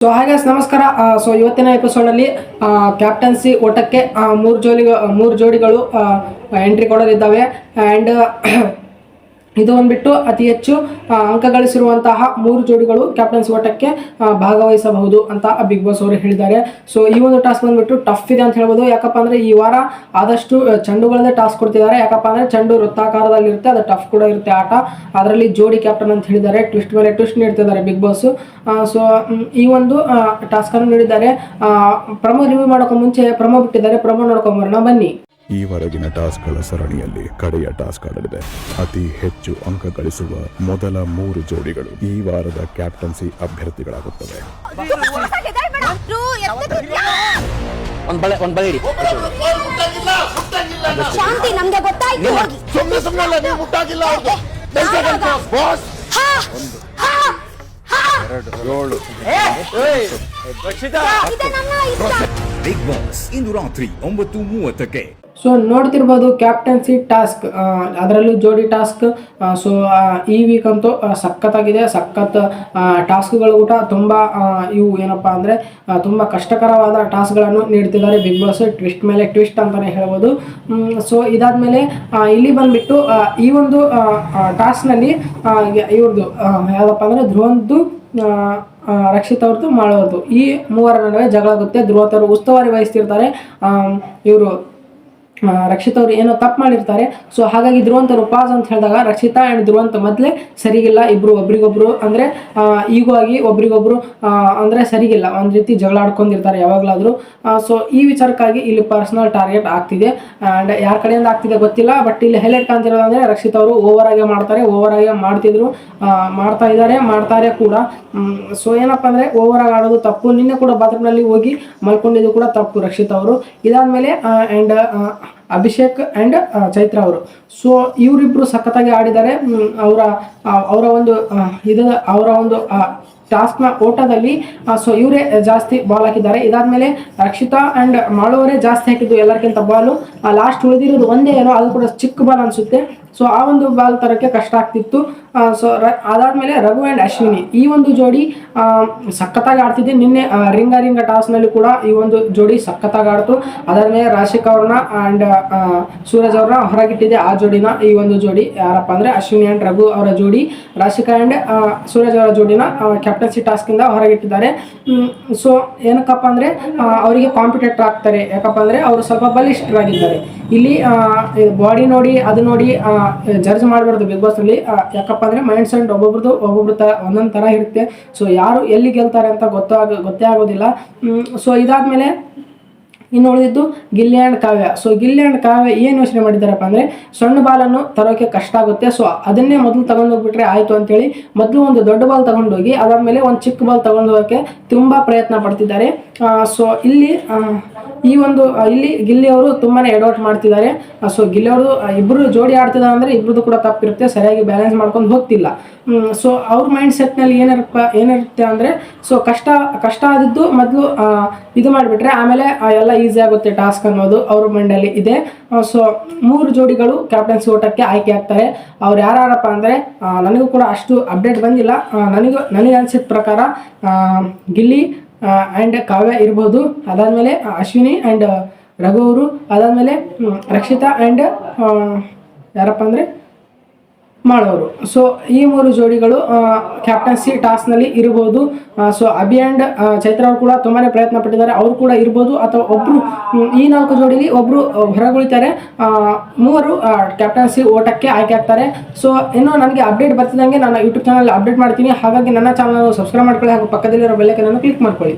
So ಹಾಗೆ ನಮಸ್ಕಾರ. So ಇವತ್ತಿನ ಎಪಿಸೋಡಲ್ಲಿ ಕ್ಯಾಪ್ಟನ್ಸಿ ಓಟಕ್ಕೆ ಮೂರು ಜೋಡಿ ಮೂರು ಜೋಡಿಗಳು ಎಂಟ್ರಿ ಕೊಡಲಿದ್ದಾವೆ ಆ್ಯಂಡ್ ಇದು ಬಂದ್ಬಿಟ್ಟು ಅತಿ ಹೆಚ್ಚು ಅಂಕ ಗಳಿಸಿರುವಂತಹ ಮೂರು ಜೋಡಿಗಳು ಕ್ಯಾಪ್ಟನ್ಸ್ ಓಟಕ್ಕೆ ಭಾಗವಹಿಸಬಹುದು ಅಂತ ಬಿಗ್ ಬಾಸ್ ಅವರು ಹೇಳಿದ್ದಾರೆ. ಸೊ ಈ ಒಂದು ಟಾಸ್ಕ್ ಬಂದ್ಬಿಟ್ಟು ಟಫ್ ಇದೆ ಅಂತ ಹೇಳ್ಬೋದು. ಯಾಕಪ್ಪ ಅಂದ್ರೆ ಈ ವಾರ ಆದಷ್ಟು ಚೆಂಡುಗಳನ್ನೇ ಟಾಸ್ಕ್ ಕೊಡ್ತಿದ್ದಾರೆ. ಯಾಕಪ್ಪ ಅಂದ್ರೆ ಚೆಂಡು ವೃತ್ತಾಕಾರದಲ್ಲಿರುತ್ತೆ, ಅದು ಟಫ್ ಕೂಡ ಇರುತ್ತೆ ಆಟ. ಅದರಲ್ಲಿ ಜೋಡಿ ಕ್ಯಾಪ್ಟನ್ ಅಂತ ಹೇಳಿದ್ದಾರೆ. ಟ್ವಿಸ್ಟ್ ಮೇಲೆ ಟ್ವಿಸ್ಟ್ ನೀಡ್ತಿದ್ದಾರೆ ಬಿಗ್ ಬಾಸ್ ಸೊ ಈ ಒಂದು ಟಾಸ್ಕ್ ಅನ್ನು ನೀಡಿದ್ದಾರೆ. ಪ್ರಮೋ ರಿವ್ಯೂ ಮಾಡೋಕೆ ಮುಂಚೆ ಪ್ರಮೋ ಬಿಟ್ಟಿದ್ದಾರೆ. ಪ್ರಮೋ ನೋಡ್ಕೊಂಬರೋಣ ಬನ್ನಿ. ಈವರೆಗಿನ ಟಾಸ್ಕ್ಗಳ ಸರಣಿಯಲ್ಲಿ ಕಡೆಯ ಟಾಸ್ಕ್ ಆಡಲಿದೆ. ಅತಿ ಹೆಚ್ಚು ಅಂಕ ಗಳಿಸುವ ಮೊದಲ ಮೂರು ಜೋಡಿಗಳು ಈ ವಾರದ ಕ್ಯಾಪ್ಟನ್ಸಿ ಅಭ್ಯರ್ಥಿಗಳಾಗುತ್ತವೆ. ಒಂದ್ ಬಳೆ ಒಂದ್ ಬಳೆ ಇಡಿ. ಶಾಂತಿ ನಮ್ಗೆ ಗೊತ್ತಾಯ್ತು. ಸುಮ್ಮನೆ ಸುಮ್ಮನೆ ಅಲ್ಲ ಮುಟ್ಟಾಗಿಲ್ಲ ಬಾಸ್. ಹಾ, ಹಾ, ಹಾ. ಇದು ನನ್ನ ಇಷ್ಟ. ಬಿಗ್ ಬಾಸ್ ಇಂದು ರಾತ್ರಿ ಒಂಬತ್ತು ಮೂವತ್ತಕ್ಕೆ. ಸೊ ನೋಡ್ತಿರ್ಬೋದು ಕ್ಯಾಪ್ಟನ್ಸಿ ಟಾಸ್ಕ್ ಅದರಲ್ಲೂ ಜೋಡಿ ಟಾಸ್ಕ್ ಸೊ ಈ ವೀಕ್ ಅಂತೂ ಸಖತ್ತಾಗಿದೆ, ಸಖತ್ ಟಾಸ್ಕ್ಗಳು ಕೂಡ ತುಂಬ ಇವು ಏನಪ್ಪ ಅಂದರೆ ತುಂಬ ಕಷ್ಟಕರವಾದ ಟಾಸ್ಕ್ಗಳನ್ನು ನೀಡ್ತಿದ್ದಾರೆ ಬಿಗ್ ಬಾಸ್ ಟ್ವಿಸ್ಟ್ ಮೇಲೆ ಟ್ವಿಸ್ಟ್ ಅಂತಲೇ ಹೇಳ್ಬೋದು. ಸೊ ಇದಾದಮೇಲೆ ಇಲ್ಲಿ ಬಂದುಬಿಟ್ಟು ಈ ಒಂದು ಟಾಸ್ಕ್ನಲ್ಲಿ ಇವ್ರದ್ದು ಯಾವುದಪ್ಪ ಅಂದರೆ ಧ್ರುವಂದು ರಕ್ಷಿತ್ ಅವ್ರದ್ದು ಮಾಡೋದು ಈ ಮೂವರ ನಡುವೆ ಜಗಳ ಆಗುತ್ತೆ. ಧ್ರುವತರು ಉಸ್ತುವಾರಿ ವಹಿಸ್ತಿರ್ತಾರೆ. ಇವರು ರಕ್ಷಿತ್ ಅವರು ಏನೋ ತಪ್ಪು ಮಾಡಿರ್ತಾರೆ. ಸೊ ಹಾಗಾಗಿ ಧ್ರುವಂತರು ಪಾಸ್ ಅಂತ ಹೇಳಿದಾಗ ರಕ್ಷಿತಾ ಆ್ಯಂಡ್ ಧ್ರುವಂತ ಮೊದಲೇ ಸರಿಗಿಲ್ಲ ಇಬ್ಬರು ಒಬ್ರಿಗೊಬ್ರು ಅಂದರೆ ಈಗೂ ಆಗಿ ಒಬ್ರಿಗೊಬ್ರು ಅಂದರೆ ಸರಿಗಿಲ್ಲ, ಒಂದು ರೀತಿ ಜಗಳ ಆಡ್ಕೊಂಡಿರ್ತಾರೆ ಯಾವಾಗಲಾದರೂ. ಸೊ ಈ ವಿಚಾರಕ್ಕಾಗಿ ಇಲ್ಲಿ ಪರ್ಸನಲ್ ಟಾರ್ಗೆಟ್ ಆಗ್ತಿದೆ. ಆ್ಯಂಡ್ ಯಾರ ಕಡೆಯಿಂದ ಆಗ್ತಿದೆ ಗೊತ್ತಿಲ್ಲ ಬಟ್ ಇಲ್ಲಿ ಹೈಲೈಟ್ ಕಾಣ್ತಿರೋದು ಅಂದರೆ ರಕ್ಷಿತಾ ಅವರು ಓವರ್ ಆಗಿ ಮಾಡ್ತಾರೆ ಓವರ್ ಆಗಿ ಮಾಡ್ತಿದ್ರು. ಮಾಡ್ತಾ ಇದ್ದಾರೆ, ಮಾಡ್ತಾರೆ ಕೂಡ. ಸೊ ಏನಪ್ಪ ಅಂದರೆ ಓವರ್ ಆಗಿ ಆಡೋದು ತಪ್ಪು. ನಿನ್ನೆ ಕೂಡ ಬಾತ್ರೂಮ್ನಲ್ಲಿ ಹೋಗಿ ಮಲ್ಕೊಂಡಿದ್ದು ಕೂಡ ತಪ್ಪು ರಕ್ಷಿತ ಅವರು. ಇದಾದಮೇಲೆ ಆ್ಯಂಡ್ ಅಭಿಷೇಕ್ ಆ್ಯಂಡ್ ಚೈತ್ರ ಅವರು. ಸೊ ಇವರಿಬ್ಬರು ಸಖತ್ತಾಗಿ ಆಡಿದ್ದಾರೆ. ಅವರ ಅವರ ಒಂದು ಇದು, ಅವರ ಒಂದು ಟಾಸ್ಕ್ನ ಓಟದಲ್ಲಿ ಸೊ ಇವರೇ ಜಾಸ್ತಿ ಬಾಲ್ ಹಾಕಿದ್ದಾರೆ. ಇದಾದ್ಮೇಲೆ ರಕ್ಷಿತಾ ಆ್ಯಂಡ್ ಮಾಡುವವರೇ ಜಾಸ್ತಿ ಹಾಕಿದ್ದು ಎಲ್ಲರಿಗಿಂತ ಬಾಲು ಲಾಸ್ಟ್ ಉಳಿದಿರೋದು ಒಂದೇ ಏನೋ, ಅದು ಕೂಡ ಚಿಕ್ಕ ಬಾಲ್ ಅನಿಸುತ್ತೆ. ಸೊ ಆ ಒಂದು ಬಾಲ್ ತರಕ್ಕೆ ಕಷ್ಟ ಆಗ್ತಿತ್ತು. ಸೊ ಅದಾದ್ಮೇಲೆ ರಘು ಆ್ಯಂಡ್ ಅಶ್ವಿನಿ, ಈ ಒಂದು ಜೋಡಿ ಸಖತ್ತಾಗಿ ಆಡ್ತಿದ್ದೆ. ನಿನ್ನೆ ರಿಂಗ ರಿಂಗ ಟಾಸ್ನಲ್ಲಿ ಕೂಡ ಈ ಒಂದು ಜೋಡಿ ಸಖತ್ತಾಗಿ ಆಡ್ತು. ಅದಾದ್ಮೇಲೆ ರಾಶಿಕ್ ಅವ್ರನ್ನ ಆ್ಯಂಡ್ ಸೂರಜ್ ಅವ್ರನ್ನ ಹೊರಗಿಟ್ಟಿದ್ದೆ ಆ ಜೋಡಿನ, ಈ ಒಂದು ಜೋಡಿ. ಯಾರಪ್ಪ ಅಂದರೆ ಅಶ್ವಿನಿ ಆ್ಯಂಡ್ ರಘು ಅವರ ಜೋಡಿ. ರಾಶಿಕಾ ಆ್ಯಂಡ್ ಸೂರಜ್ ಅವರ ಜೋಡಿನ ಕ್ಯಾಪ್ಟನ್ಸಿ ಟಾಸ್ಕಿಂದ ಹೊರಗಿಟ್ಟಿದ್ದಾರೆ. ಸೊ ಏನಕ್ಕಪ್ಪ ಅಂದರೆ ಅವರಿಗೆ ಕಾಂಪಿಟೇಟರ್ ಆಗ್ತಾರೆ. ಯಾಕಪ್ಪ ಅಂದರೆ, ಅವರು ಸ್ವಲ್ಪ ಬಲಿಷ್ಠರಾಗಿದ್ದಾರೆ. ಇಲ್ಲಿ ಬಾಡಿ ನೋಡಿ, ಅದು ನೋಡಿ ಜಡ್ಜ್ ಮಾಡಬಾರ್ದು ಬಿಗ್ ಬಾಸ್ನಲ್ಲಿ ಯಾಕಪ್ಪ ಅಂದರೆ ಮೈಂಡ್ ಸೆಟ್ ಒಬ್ಬೊಬ್ರದ್ದು ಒಬ್ಬೊಬ್ರು ತ, ಒಂದೊಂದು ಥರ ಇರುತ್ತೆ. ಸೊ ಯಾರು ಎಲ್ಲಿ ಗೆಲ್ತಾರೆ ಅಂತ ಗೊತ್ತಾಗ ಗೊತ್ತೇ ಆಗೋದಿಲ್ಲ. ಸೊ ಇದಾದಮೇಲೆ ಇನ್ನು ಉಳಿದಿದ್ದು Gilli and Kavya. So Gilli and Kavya ಏನು ಯೋಚನೆ ಮಾಡಿದ್ದಾರಪ್ಪ ಅಂದರೆ ಸಣ್ಣ ಬಾಲನ್ನು ತರೋಕೆ ಕಷ್ಟ ಆಗುತ್ತೆ. ಸೊ ಅದನ್ನೇ ಮೊದಲು ತಗೊಂಡೋಗ್ಬಿಟ್ರೆ ಆಯಿತು ಅಂತೇಳಿ ಮೊದಲು ಒಂದು ದೊಡ್ಡ ಬಾಲ್ ತಗೊಂಡೋಗಿ ಅದಾದಮೇಲೆ ಒಂದು ಚಿಕ್ಕ ಬಾಲ್ ತಗೊಂಡೋಗೋಕ್ಕೆ ತುಂಬ ಪ್ರಯತ್ನ ಪಡ್ತಿದ್ದಾರೆ. ಸೊ ಇಲ್ಲಿ ಈ ಒಂದು ಇಲ್ಲಿ ಗಿಲ್ಲಿ ಅವರು ತುಂಬಾನೇ ಎಡವಟ್ ಮಾಡ್ತಿದ್ದಾರೆ. ಸೊ ಗಿಲ್ಲಿ ಅವರು ಇಬ್ಬರು ಜೋಡಿ ಆಡ್ತಿದ್ದಾರೆ ಅಂದರೆ ಇಬ್ಬರದ್ದು ಕೂಡ ತಪ್ಪಿರುತ್ತೆ, ಸರಿಯಾಗಿ ಬ್ಯಾಲೆನ್ಸ್ ಮಾಡ್ಕೊಂಡು ಹೋಗ್ತಿಲ್ಲ. ಸೊ ಅವ್ರ ಮೈಂಡ್ ಸೆಟ್ನಲ್ಲಿ ಏನಿರಪ್ಪ ಏನಿರುತ್ತೆ ಅಂದರೆ ಸೊ ಕಷ್ಟ ಕಷ್ಟ ಆದದ್ದು ಮೊದಲು ಇದು ಮಾಡಿಬಿಟ್ರೆ ಆಮೇಲೆ ಎಲ್ಲ ಈಸಿ ಆಗುತ್ತೆ ಟಾಸ್ಕ್ ಅನ್ನೋದು ಅವ್ರ ಮೈಂಡಲ್ಲಿ ಇದೆ. ಸೊ ಮೂರು ಜೋಡಿಗಳು ಕ್ಯಾಪ್ಟನ್ಸಿ ಓಟಕ್ಕೆ ಆಯ್ಕೆ ಆಗ್ತಾರೆ. ಅವ್ರು ಯಾರಪ್ಪ ಅಂದರೆ ನನಗೂ ಕೂಡ ಅಷ್ಟು ಅಪ್ಡೇಟ್ ಬಂದಿಲ್ಲ. ನನಗೂ, ನನಗೆ ಅನಿಸಿದ ಪ್ರಕಾರ ಗಿಲ್ಲಿ ಆ್ಯಂಡ್ ಕಾವ್ಯ ಇರ್ಬೋದು. ಅದಾದಮೇಲೆ ಅಶ್ವಿನಿ ಆ್ಯಂಡ್ ರಘು ಅವರು. ಅದಾದಮೇಲೆ ರಕ್ಷಿತಾ ಆ್ಯಂಡ್ ಯಾರಪ್ಪ ಅಂದರೆ ಮಾಡೋರು. ಸೊ ಈ ಮೂರು ಜೋಡಿಗಳು ಕ್ಯಾಪ್ಟನ್ಸಿ ಟಾಸ್ನಲ್ಲಿ ಇರ್ಬೋದು. ಸೊ ಅಭಿ ಆ್ಯಂಡ್ ಚೈತ್ರ ಅವರು ಕೂಡ ತುಂಬಾ ಪ್ರಯತ್ನ ಪಟ್ಟಿದ್ದಾರೆ. ಅವರು ಕೂಡ ಇರ್ಬೋದು. ಅಥವಾ ಒಬ್ಬರು ಈ ನಾಲ್ಕು ಜೋಡಿಲಿ ಒಬ್ಬರು ಹೊರಗುಳಿತಾರೆ. ಮೂವರು ಕ್ಯಾಪ್ಟನ್ಸಿ ಓಟಕ್ಕೆ ಆಯ್ಕೆ ಆಗ್ತಾರೆ. ಸೊ ಇನ್ನು ನನಗೆ ಅಪ್ಡೇಟ್ ಬರ್ತಿದ್ದಂಗೆ ನಾನು ಯೂಟ್ಯೂಬ್ ಚಾನಲ್ ಅಪ್ಡೇಟ್ ಮಾಡ್ತೀನಿ. ಹಾಗಾಗಿ ನನ್ನ ಚಾನಲ್ ಸಬ್ಸ್ಕ್ರೈಬ್ ಮಾಡ್ಕೊಳ್ಳಿ. ಹಾಗೂ ಪಕ್ಕದಲ್ಲಿರೋ ಬೆಲ್ಲೈಕನನ್ನು ಕ್ಲಿಕ್ ಮಾಡ್ಕೊಳ್ಳಿ.